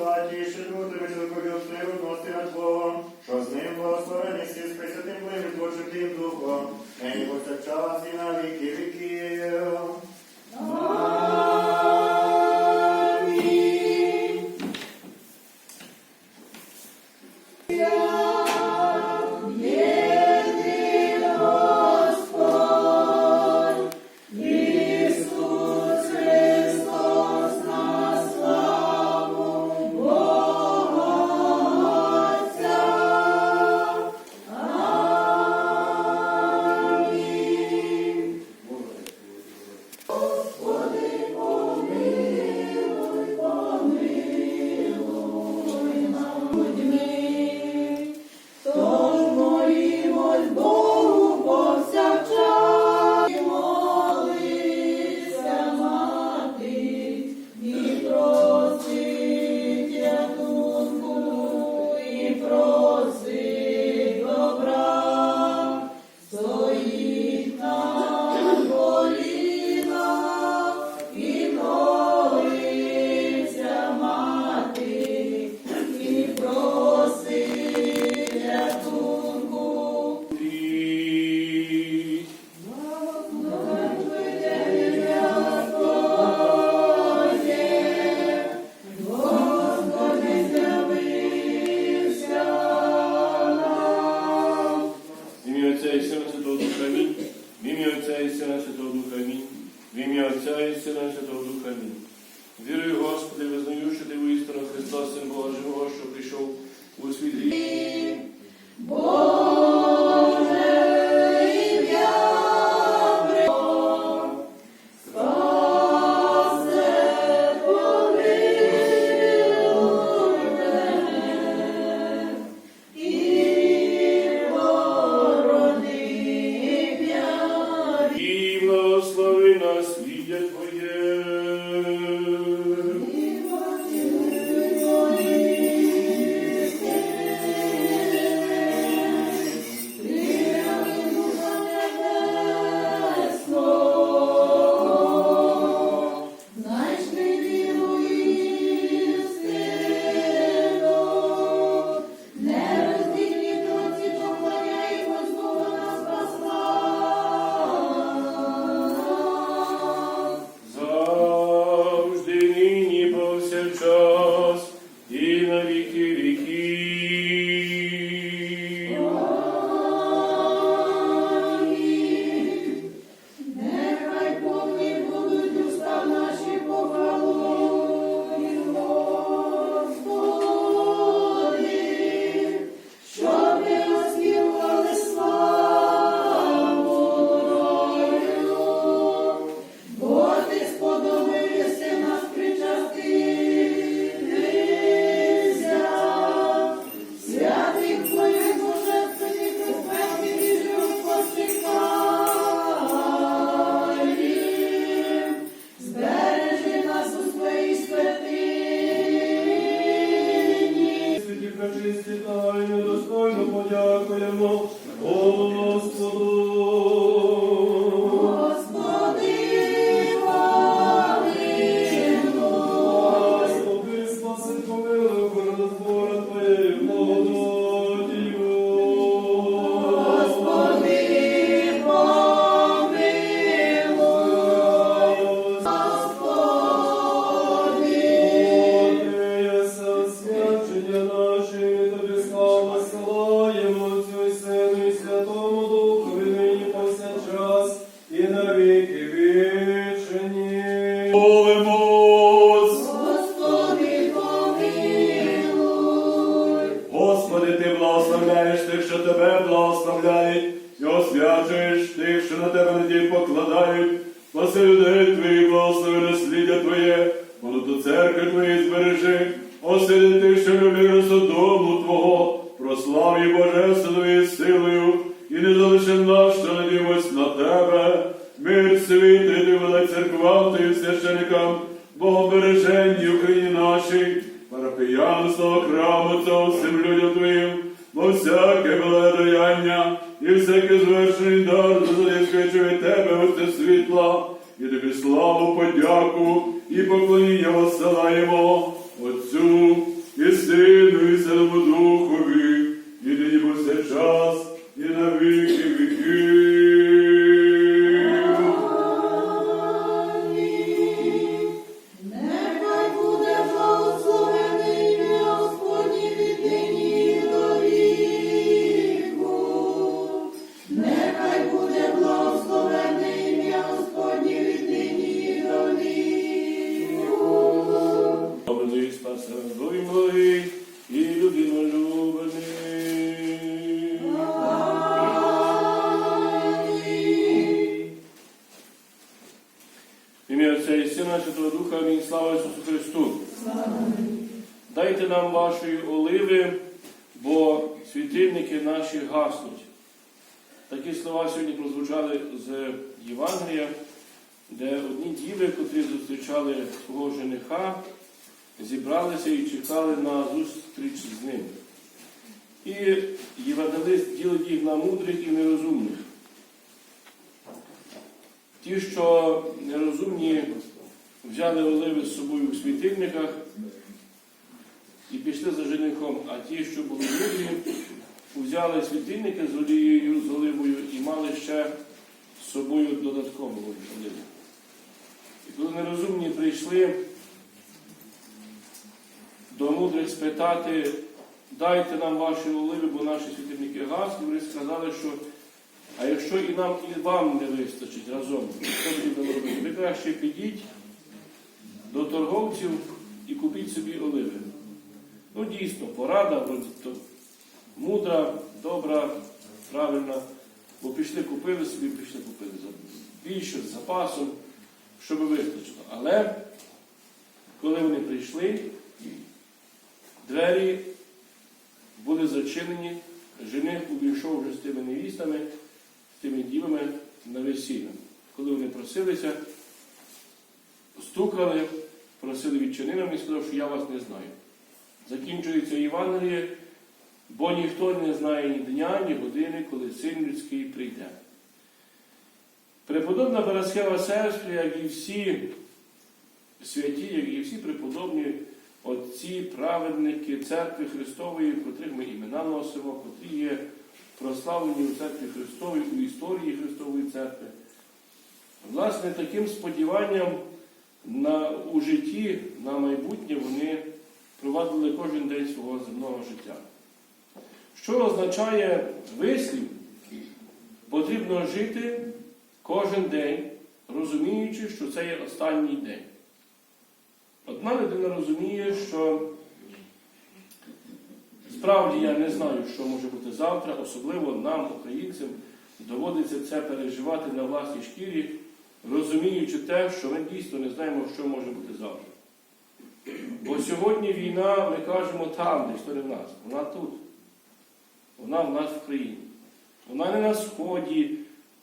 благодаті, що люди високолюбним носить над Богом, що з ним благословені всі з присвятим Божим Божим Духом, нині повсякчас і на віки віків. Свідя Твоє. припиняють, і освячуєш тих, що на тебе надій покладають, спаси людей твої благослови. Just. Бо світильники наші гаснуть. Такі слова сьогодні прозвучали з Євангелія, де одні діви, котрі зустрічали свого жениха, зібралися і чекали на зустріч з ним. І євангелист ділить їх на мудрих і нерозумних. Ті, що нерозумні, взяли оливи з собою у світильниках і пішли за женихом, а ті, що були мудрі, взяли світильники з олією, з оливою і мали ще з собою додаткову оливу. І коли нерозумні прийшли до мудрих спитати, дайте нам ваші оливи, бо наші світильники гасли, вони сказали, що а якщо і нам, і вам не вистачить разом, що потрібно робити? Ви краще підіть до торговців і купіть собі оливи. Ну, дійсно, порада, вроді, то мудра, добра, правильна. Бо пішли, купили собі, пішли, купили більше, з запасом, щоб вистачило. Але коли вони прийшли, двері були зачинені, жених увійшов вже з тими невістами, з тими дівами на весілля. Коли вони просилися, стукали, просили відчини нам і сказав, що я вас не знаю. Закінчується Євангеліє, бо ніхто не знає ні дня, ні години, коли син людський прийде. Преподобна Параскева Сестра, як і всі святі, як і всі преподобні отці, праведники церкви Христової, котрих ми імена носимо, котрі є прославлені у церкві Христовій, у історії Христової церкви. Власне, таким сподіванням на, у житті на майбутнє вони провадили кожен день свого земного життя. Що означає вислів? Потрібно жити кожен день, розуміючи, що це є останній день. Одна людина розуміє, що справді я не знаю, що може бути завтра, особливо нам, українцям, доводиться це переживати на власній шкірі, розуміючи те, що ми дійсно не знаємо, що може бути завтра. Бо сьогодні війна, ми кажемо там, то не в нас, вона тут. Вона в нас в країні. Вона не на сході,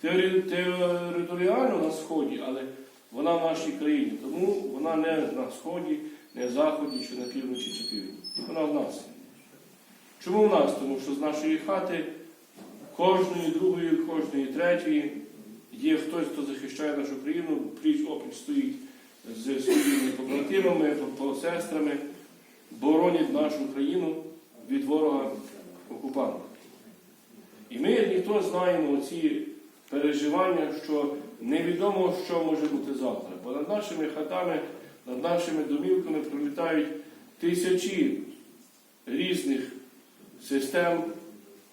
територіально на сході, але вона в нашій країні. Тому вона не на сході, не на заході, чи на півночі, чи півдні. Вона в нас. Чому в нас? Тому що з нашої хати кожної другої, кожної третьої є хтось, хто захищає нашу країну, пліч опліч стоїть побратимами, посестрами, боронять нашу країну від ворога окупанта. І ми, як ніхто, знаємо ці переживання, що невідомо, що може бути завтра. Бо над нашими хатами, над нашими домівками пролітають тисячі різних систем,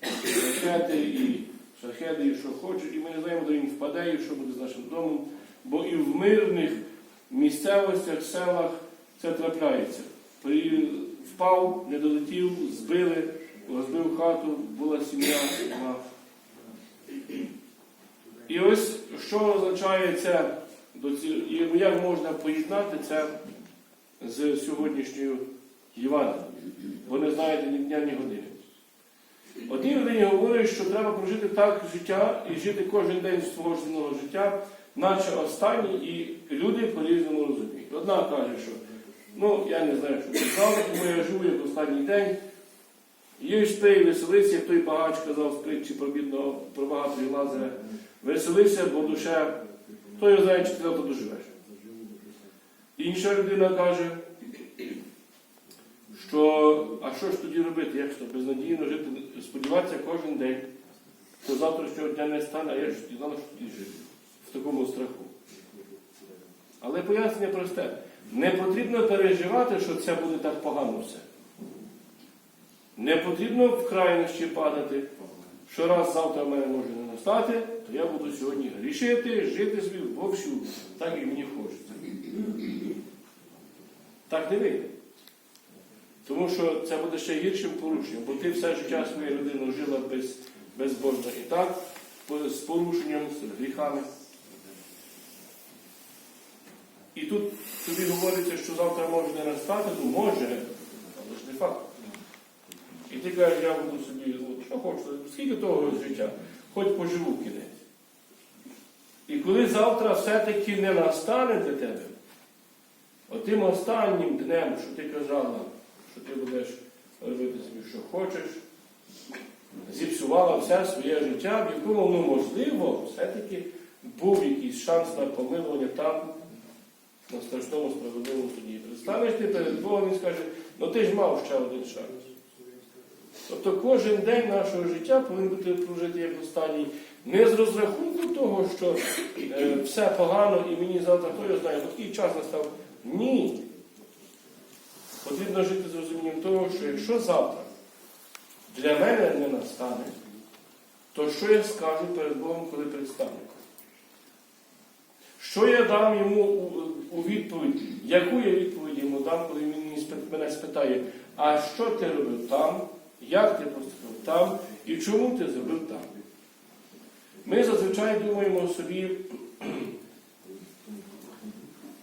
ракети і шахеди, і що хочуть, і ми не знаємо, де він впаде, і що буде з нашим домом. Бо і в мирних місцевостях, селах це трапляється. Впав, не долетів, збили, розбив хату, була сім'я. І ось що означає це, як можна поєднати це з сьогоднішньою Євангелією, бо не знаєте ні дня, ні години. Одній людині говорять, що треба прожити так життя і жити кожен день свого життя, наче останній, і люди по-різному розуміють. Одна каже, що ну, я не знаю, що буде завтра, тому я живу як останній день. Їж спи, веселися, як той багач казав з притчі про бідного, про багатого і Лазаря. Веселися, бо душа, хто його знає, чи ти завтра доживеш. Інша людина каже, що а що ж тоді робити, як то безнадійно жити, сподіватися кожен день, що завтрашнього дня не стане, а я ж знала, що тоді жити в такому страху. Але пояснення просте. Не потрібно переживати, що це буде так погано все. Не потрібно в крайнощі падати, що раз завтра в мене може не настати, то я буду сьогодні грішити, жити собі вовсю, так і мені хочеться. Так не вийде. Тому що це буде ще гіршим порушенням, бо ти все життя своєї людини жила без, безбожно і так, з порушенням, з гріхами. І тут тобі говориться, що завтра може не настати, ну може, але ж не факт. І ти кажеш, я буду собі, що хочу, скільки того життя, хоч поживу кінець. І коли завтра все-таки не настане для тебе, отим останнім днем, що ти казала, що ти будеш робити собі, що хочеш, зіпсувала все своє життя, в якому, ну, можливо, все-таки був якийсь шанс на помилування там, на страшному справедливому суді. Представиш ти перед Богом і скаже, ну ти ж мав ще один шанс. Тобто кожен день нашого життя повинен бути прожитий як останній. Не з розрахунку того, що е, все погано і мені завтра хто його знає, такий час настав. Ні. Потрібно жити з розумінням того, що якщо завтра для мене не настане, то що я скажу перед Богом, коли предстану? Що я дам йому у, відповідь? Яку я відповідь йому дам, коли він мене спитає, а що ти робив там? Як ти поступив там? І чому ти зробив там? Ми зазвичай думаємо собі,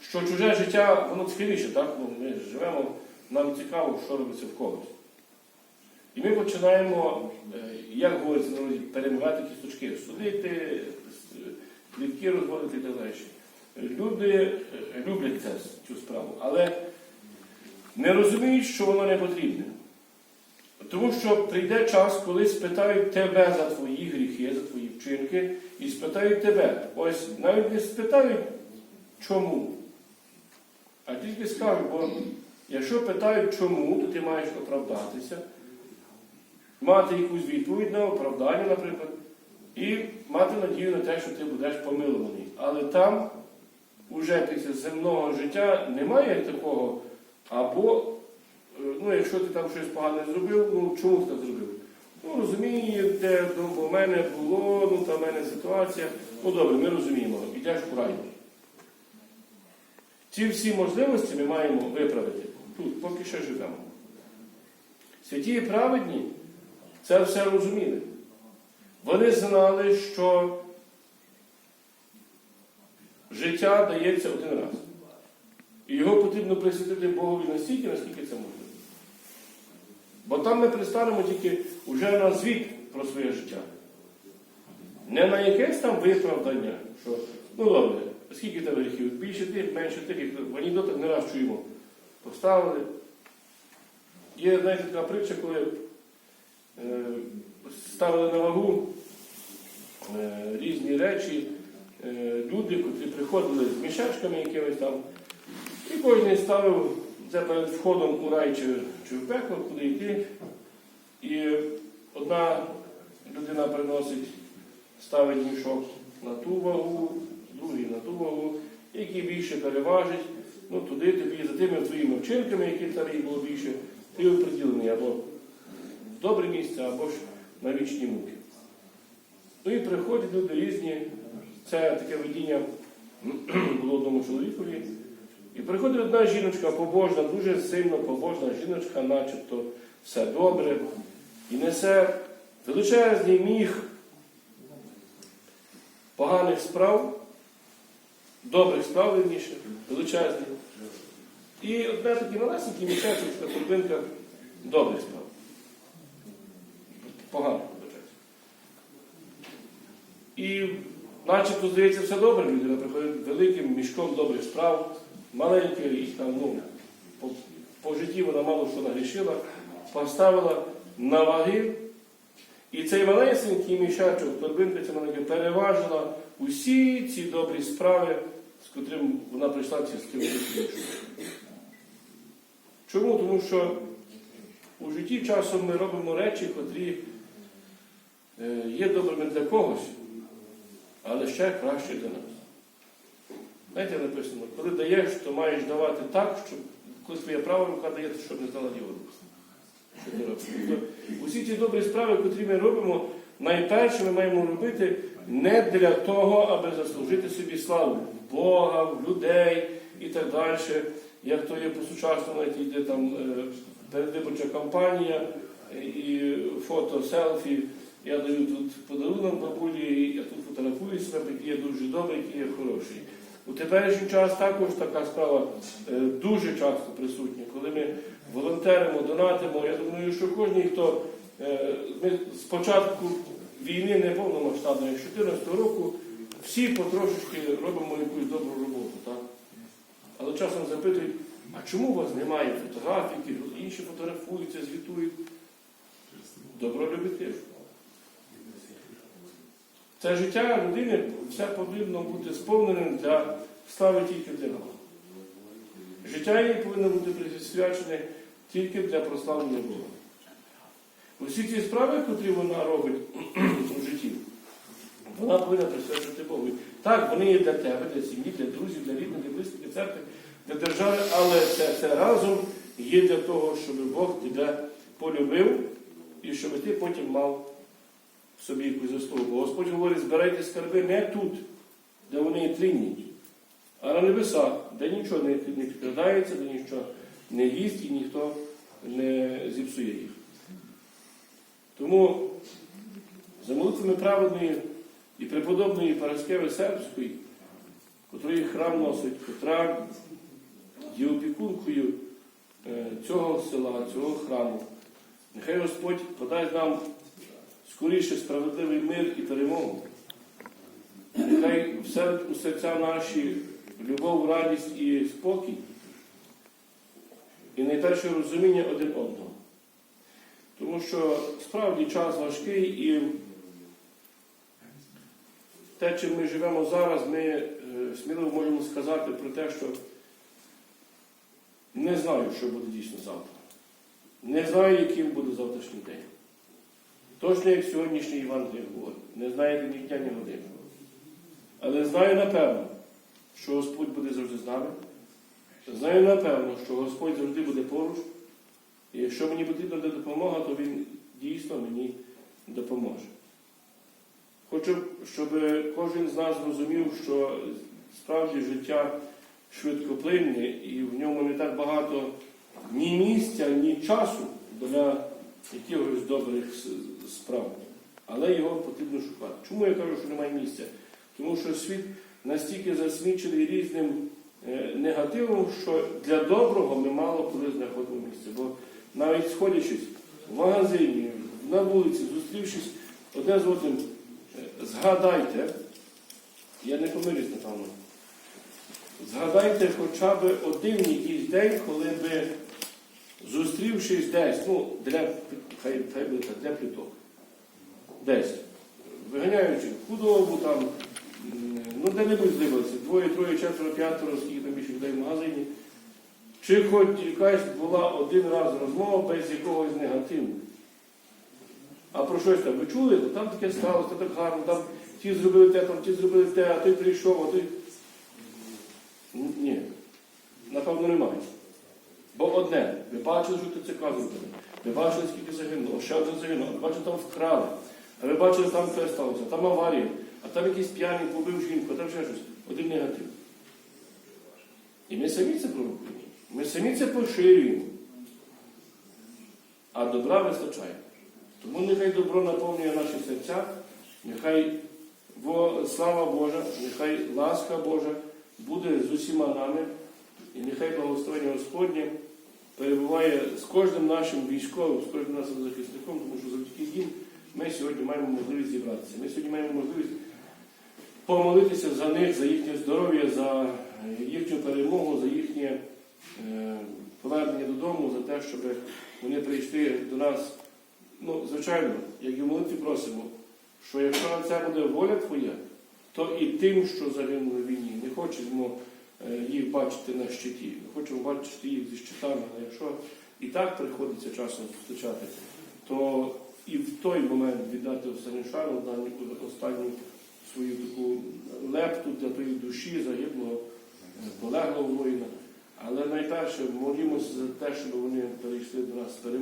що чуже життя, воно цікавіше, так? Ну, ми живемо, нам цікаво, що робиться в когось. І ми починаємо, е, як говориться перемивати кісточки, судити, плітки розводити і так далі. Люди люблять це, цю справу, але не розуміють, що воно не потрібне. Тому що прийде час, коли спитають тебе за твої гріхи, за твої вчинки, і спитають тебе. Ось навіть не спитають, чому. А тільки скажуть, бо якщо питають чому, то ти маєш оправдатися, мати якусь відповідь на оправдання, наприклад, і мати надію на те, що ти будеш помилуваний. Але там уже після земного життя немає такого, або, е, ну, якщо ти там щось погане зробив, ну чому ти так зробив? Ну, розумієте, ну, бо в мене було, ну там в мене ситуація. Ну добре, ми розуміємо, йдеш в рай. Ці всі можливості ми маємо виправити тут, поки що живемо. Святі праведні це все розуміли. Вони знали, що життя дається один раз. І його потрібно присвятити Богові настільки, наскільки це можливо. Бо там ми пристанемо тільки вже на звіт про своє життя. Не на якесь там виправдання, що ну добре, скільки тебе гріхів? Більше тих, менше тих, як в анекдотах не раз чуємо. Поставили. Є, знаєте, така притча, коли е, ставили на вагу е, різні речі, люди, котрі приходили з мішечками якимись там, і кожен ставив це перед входом у рай чи, чи в пекло, куди йти. І одна людина приносить, ставить мішок на ту вагу, другий на ту вагу, який більше переважить, ну туди тобі за тими твоїми вчинками, які там їх було більше, ти оприділений або в добре місце, або ж на вічні муки. Ну і приходять люди різні. Це таке видіння було одному чоловікові. І приходить одна жіночка побожна, дуже сильно побожна жіночка, начебто все добре, і несе величезний міг поганих справ, добрих справ вірніше, величезний. І одне такий малесенький мішечок, така торбинка добрих справ. Поганих, вибачайте. І начебто здається все добре, людина приходить великим мішком добрих справ, маленьке, і там, ну, по, по житті вона мало що нагрішила, поставила на ваги. І цей маленький мішачок, торбинка ця маленька, переважила усі ці добрі справи, з котрим вона прийшла ці з життям. Чому? Тому що у житті часом ми робимо речі, котрі е, є добрими для когось, але ще краще для нас. Знаєте, написано, коли даєш, то маєш давати так, щоб коли твоя права рука дає, щоб не знала ліва рука. Усі ці добрі справи, котрі ми робимо, найперше ми маємо робити не для того, аби заслужити собі славу Бога, в людей і так далі. Як то є по-сучасному, навіть йде там е, передвиборча кампанія і фото, селфі. Я даю тут подарунок бабулі, я тут фотографую себе, який я дуже добрий, який я хороший. У теперішній час також така справа е, дуже часто присутня, коли ми волонтеримо, донатимо. Я думаю, що кожен, хто е, ми з початку війни не повномасштабної, з 2014 року, всі потрошечки робимо якусь добру роботу. Так? Але часом запитують, а чому у вас немає фотографій, інші фотографуються, звітують? Добролюбити. Це життя людини все потрібно бути сповненим для слави тільки для. Життя її повинно бути присвячене тільки для прославлення Бога. Усі ці справи, які вона робить у житті, вона повинна присвячувати Богу. Так, вони є для тебе, для сім'ї, для друзів, для рідних, для близьких, для церкви, для держави, але це, це разом є для того, щоб Бог тебе полюбив і щоб ти потім мав собі якусь заслугу. Бо Господь говорить, збирайте скарби не тут, де вони є а на небесах, де нічого не, не підкрадається, де нічого не їсть і ніхто не зіпсує їх. Тому за молитвами праведної і преподобної Параскеви Сербської, котрої храм носить, котра є опікункою е, цього села, цього храму, нехай Господь подасть нам скоріше справедливий мир і перемогу. Нехай у серця наші любов, радість і спокій, і найперше розуміння один одного. Тому що справді час важкий і те, чим ми живемо зараз, ми е, сміливо можемо сказати про те, що не знаю, що буде дійсно завтра. Не знаю, яким буде завтрашній день. Точно як сьогоднішній Євангелій говорить. Не знаю ні дня, ні години. Але знаю напевно, що Господь буде завжди з нами. Знаю напевно, що Господь завжди буде поруч. І якщо мені потрібна допомога, то Він дійсно мені допоможе. Хочу, щоб кожен з нас зрозумів, що справді життя швидкоплинне і в ньому не так багато ні місця, ні часу для якихось добрих справ. Але його потрібно шукати. Чому я кажу, що немає місця? Тому що світ настільки засмічений різним е, негативом, що для доброго ми мало коли знаходимо місце. Бо навіть сходячись в магазині, на вулиці, зустрівшись одне з одним, е, згадайте, я не помилюсь, напевно, згадайте хоча б один якийсь день, коли ви, зустрівшись десь, ну, для, хай, хай буде так, для пліток, десь, виганяючи худобу, там, ну де-небудь здивилися, двоє, троє, четверо, п'ятеро, скільки там більше людей в магазині. Чи хоч якась була один раз розмова без якогось негативу. А про щось там ви чули, «О, там таке сталося, так гарно, там ті зробили те, там ті зробили те, а той прийшов, а той. Ні, напевно, немає. Бо одне, ви бачили, що ТЦК зробили, ви бачили, скільки загинуло, ще один загинув, а ви бачили, там вкрали, а ви бачили, там те сталося, там аварія, а там якийсь п'яний побив жінку, а там ще щось. Один негатив. І ми самі це провокуємо. Ми самі це поширюємо. А добра вистачає. Тому нехай добро наповнює наші серця, нехай слава Божа, нехай ласка Божа буде з усіма нами, і нехай благословення Господнє перебуває з кожним нашим військовим, з кожним нашим захисником, тому що завдяки їм ми сьогодні маємо можливість зібратися. Ми сьогодні маємо можливість помолитися за них, за їхнє здоров'я, за їхню перемогу, за їхнє е, повернення додому, за те, щоб вони прийшли до нас. Ну, звичайно, як і в молитві просимо, що якщо на це буде воля Твоя, то і тим, що загинули в війні, не хочемо їх бачити на щиті, не хочемо бачити їх зі щитами, але якщо і так приходиться часом зустрічати, то і в той момент віддати останню шару, останню свою таку лепту для тої душі загиблого, е, полеглого воїна. Але найперше молімося за те, щоб вони перейшли до нас з перемогою.